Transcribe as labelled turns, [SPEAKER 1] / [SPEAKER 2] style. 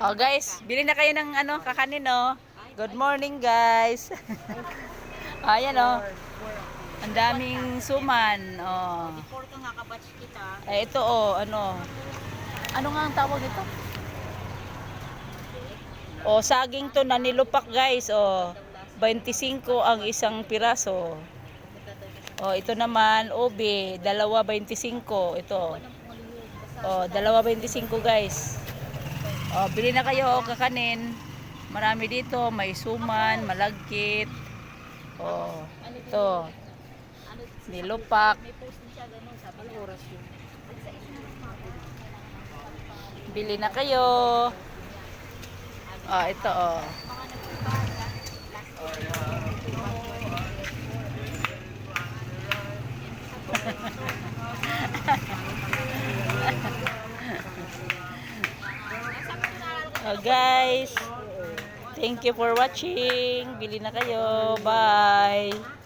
[SPEAKER 1] Oh guys, bili na kayo ng ano, kakanin oh. Good morning guys. Ayan oh. Ang daming suman. Oh.
[SPEAKER 2] Before ka nga kita,
[SPEAKER 1] Eh, ito oh, ano. Ano nga ang tawag nito? Oh, saging to na nilupak guys. Oh, 25 ang isang piraso. Oh, ito naman, ube, dalawa 25. Ito. Oh, dalawa 25 guys. Oh, bili na kayo o kakanin. Marami dito, may suman, malagkit. Oh, ito. Nilupak. Bili na kayo. Oh, ito oh. Oh, guys. Thank you for watching. Bili na kayo. Bye.